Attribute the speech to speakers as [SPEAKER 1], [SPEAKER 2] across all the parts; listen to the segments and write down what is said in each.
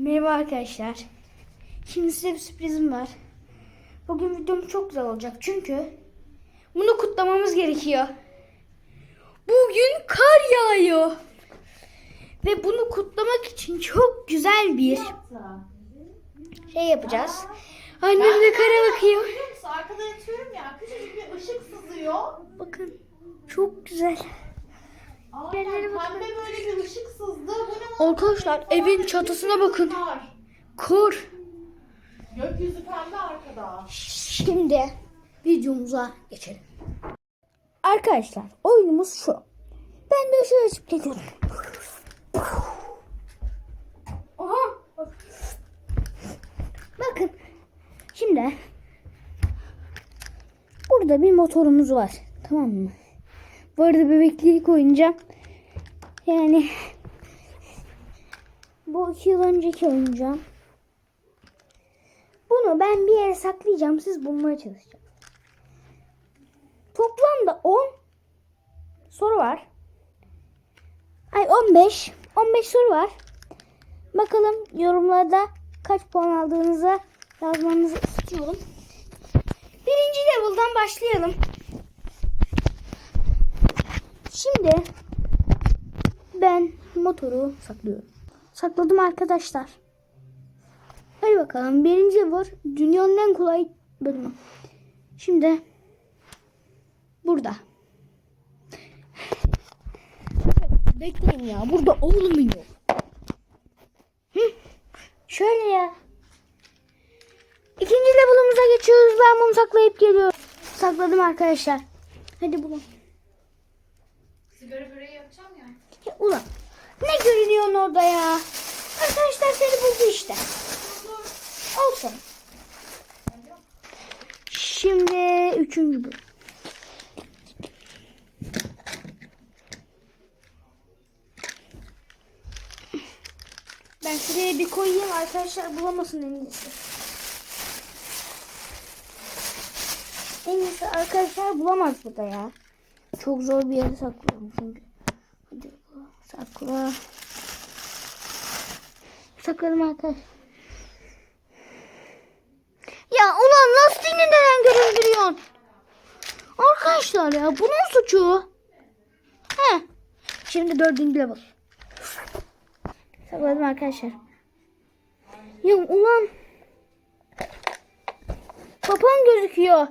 [SPEAKER 1] Merhaba arkadaşlar. Şimdi size bir sürprizim var. Bugün videom çok güzel olacak çünkü bunu kutlamamız gerekiyor. Bugün kar yağıyor. Ve bunu kutlamak için çok güzel bir şey yapacağız. Annem de kara bakıyor.
[SPEAKER 2] Arkada yatıyorum ya. Küçücük bir ışık sızıyor.
[SPEAKER 1] Bakın çok güzel. Yerlere
[SPEAKER 2] Aynen.
[SPEAKER 1] bakın.
[SPEAKER 2] Pembe böyle bir ışık sızdı. Bu ne lan?
[SPEAKER 1] Arkadaşlar evin çatısına bakın. Kor.
[SPEAKER 2] Gökyüzü pembe arkada.
[SPEAKER 1] Şimdi videomuza geçelim. Arkadaşlar oyunumuz şu. Ben de şöyle açıp geliyorum. Aha. Bakın. Şimdi burada bir motorumuz var. Tamam mı? Bu arada bebekliği koyunca yani bu iki yıl önceki oyuncağım. Bunu ben bir yere saklayacağım. Siz bulmaya çalışacağım. Toplamda 10 soru var. Ay 15. 15 soru var. Bakalım yorumlarda kaç puan aldığınızı yazmanızı istiyorum. Birinci level'dan başlayalım. Şimdi ben motoru saklıyorum. Sakladım arkadaşlar. Hadi bakalım. Birinci var. Dünyanın en kolay bölümü. Şimdi burada. Bekleyin ya. Burada olmuyor. Hı. Şöyle ya. İkinci level'ımıza geçiyoruz. Ben bunu saklayıp geliyorum. Sakladım arkadaşlar. Hadi bulun.
[SPEAKER 2] Sigara böreği yapacağım ya.
[SPEAKER 1] Ya, ulan. Ne görünüyorsun orada ya? Arkadaşlar seni buldu işte. Olsun. Şimdi üçüncü bölüm. Ben şuraya bir koyayım arkadaşlar bulamasın en iyisi. En iyisi arkadaşlar bulamaz burada ya. Çok zor bir yere saklıyorum çünkü. Hadi sakla. Sakladım arkadaşlar. Ya ulan lastiğini neden göründürüyorsun? Arkadaşlar ya bunun suçu. He. Şimdi dördüncü level. Sakladım arkadaşlar. Ya ulan. Kapan gözüküyor.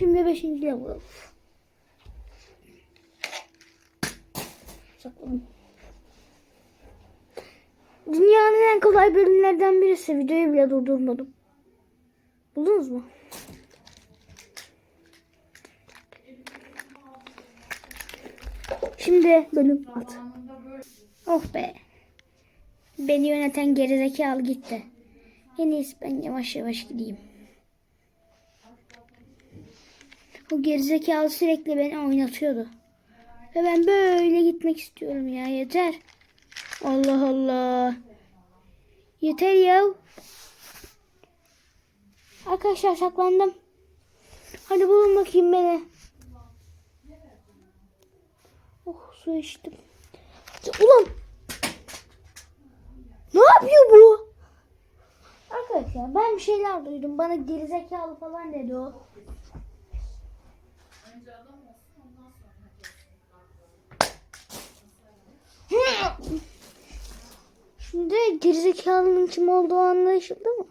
[SPEAKER 1] Şimdi beşinci level. Sakladım. Dünyanın en kolay bölümlerden birisi. Videoyu bile durdurmadım. Buldunuz mu? Şimdi bölüm at. Oh be. Beni yöneten gerizekalı gitti. En iyisi ben yavaş yavaş gideyim. O gerizekalı sürekli beni oynatıyordu. Ve ben böyle gitmek istiyorum ya yeter. Allah Allah. Yeter ya. Arkadaşlar saklandım. Hadi bulun bakayım beni. Oh su içtim. Ulan. Ne yapıyor bu? Arkadaşlar ben bir şeyler duydum. Bana gerizekalı falan dedi o. Şimdi gerizekalının kim olduğu anlaşıldı mı?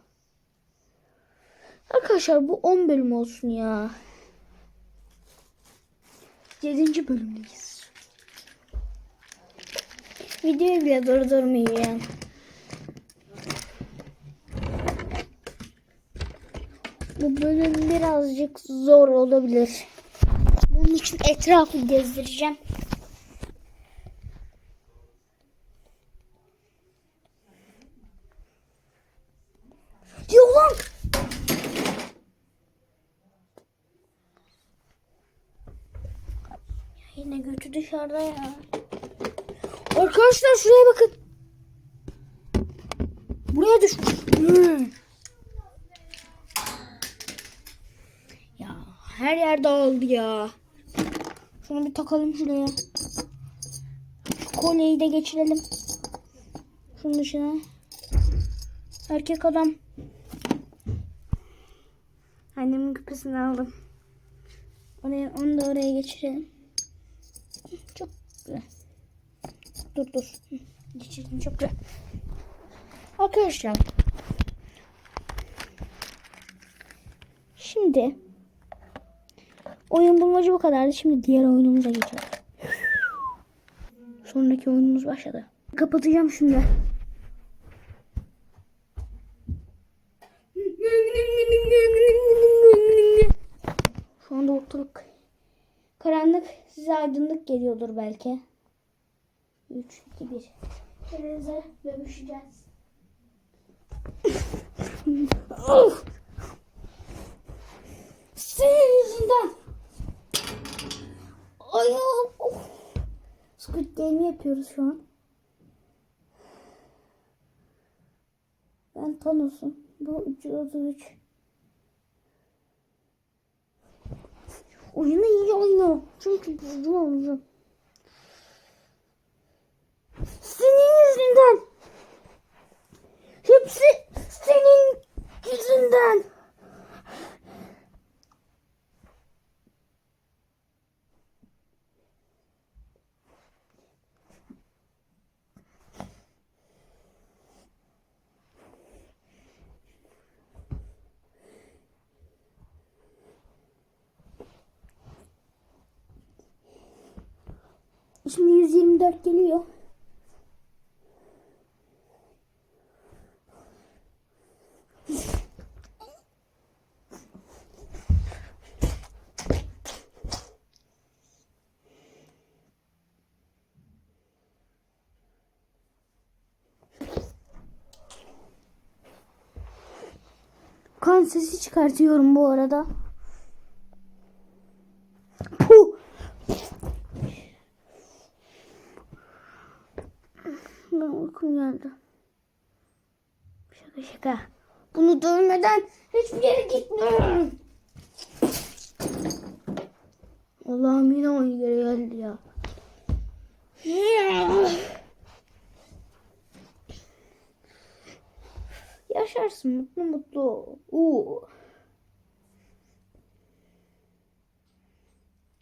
[SPEAKER 1] Arkadaşlar bu 10 bölüm olsun ya. 7. bölümdeyiz. Videoyu bile durdurmuyor yani. Bu bölüm birazcık zor olabilir. Bunun için etrafı gezdireceğim. Ya ulan! Ya yine götü dışarıda ya. Arkadaşlar şuraya bakın. Buraya düşmüş. Ya her yer dağıldı ya. Şunu bir takalım şuraya. Şu kolyeyi de geçirelim. Şunun dışına. Erkek adam. Annemin küpesini aldım. Oraya, onu da oraya geçirelim. Güzel. Dur dur. Geçirdim çok güzel. Arkadaşlar. Şimdi oyun bulmacı bu kadardı. Şimdi diğer oyunumuza geçelim. Sonraki oyunumuz başladı. Kapatacağım şimdi. Şu anda ortalık karanlık. Size aydınlık geliyordur belki. 3, 2, 1. Kendinize dövüşeceğiz. Of! Senin yüzünden. Ayağım. Of. Squid Game yapıyoruz şu an. Ben Thanos'um. Bu 333. Oyunu iyi oyna. Çünkü buzlu olacağım. Senin yüzünden. Hepsi senin yüzünden. Şimdi 124 geliyor. Kan sesi çıkartıyorum bu arada. Puh. Ben uykum geldi. Şaka. Bunu dövmeden hiçbir yere gitmiyorum. Allah'ım yine o yere geldi ya. Yaşarsın mutlu mutlu. Uuu.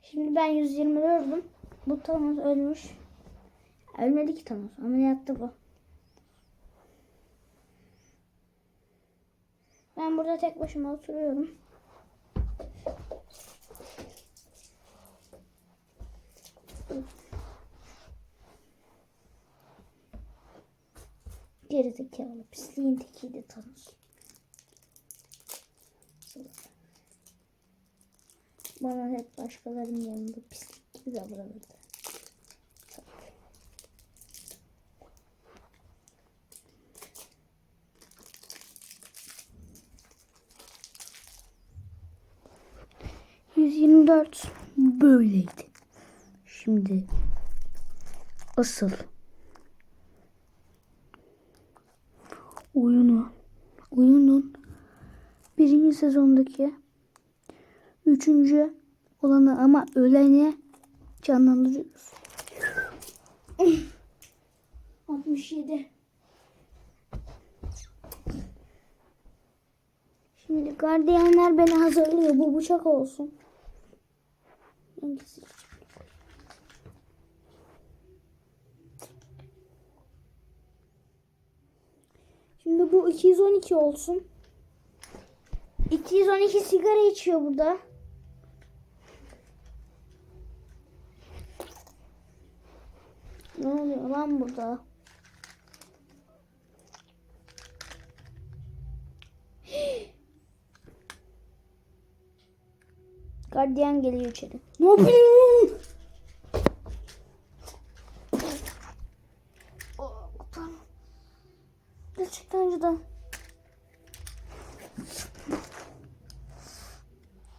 [SPEAKER 1] Şimdi ben 124'üm. Bu Thanos ölmüş. Ölmedi ki Thanos. Ameliyatta bu. Ben burada tek başıma oturuyorum. Gerizekalı pisliğin tekiydi Thanos. Bana hep başkalarının yanında pislik gibi davranırdı. ...124 böyleydi. Şimdi... ...asıl... ...oyunu... ...oyunun... ...birinci sezondaki... ...üçüncü... ...olanı ama öleni... ...canlandırıyoruz. 67 Şimdi gardiyanlar beni hazırlıyor. Bu bıçak olsun. Hangisi? Şimdi bu 212 olsun. 212 sigara içiyor burada. Ne oluyor lan burada? Gardiyan geliyor içeri. Ne yapıyorsun? Gerçekten acıdı.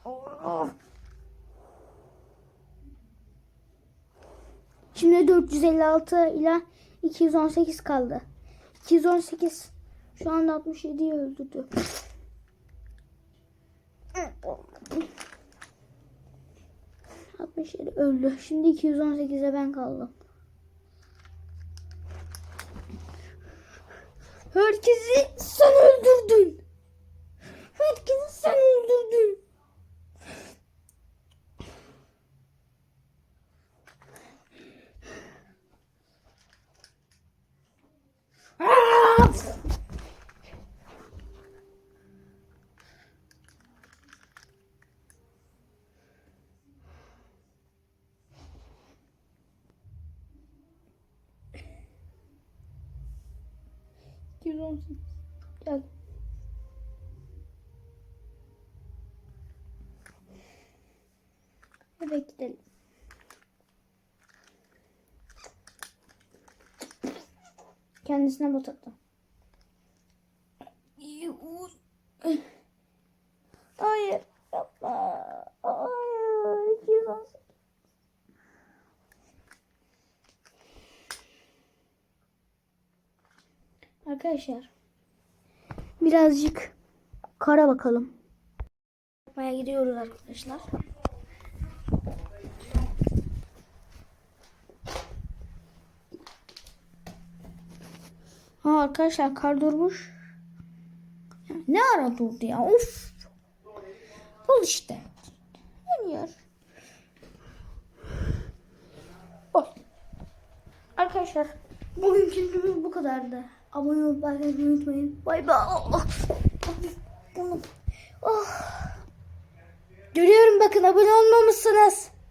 [SPEAKER 1] Oh. Şimdi 456 ile 218 kaldı. 218 şu anda 67'yi öldürdü. ...67 öldü. Şimdi 218'e ben kaldım. Herkesi sen öldürdün. Herkesi sen öldürdün. Aa! Hadi gidelim. Kendisine bot attı. Hayır yapma. Hayır. 218. Arkadaşlar birazcık kara bakalım. Yapmaya gidiyoruz arkadaşlar. Arkadaşlar kar durmuş. Ya Ne ara durdu ya? Of. Ol işte. Yer. Ol. Arkadaşlar bugünkü videomuz bu kadardı. Abone olup like unutmayın. Bay bay. Oh. Görüyorum bakın abone olmamışsınız.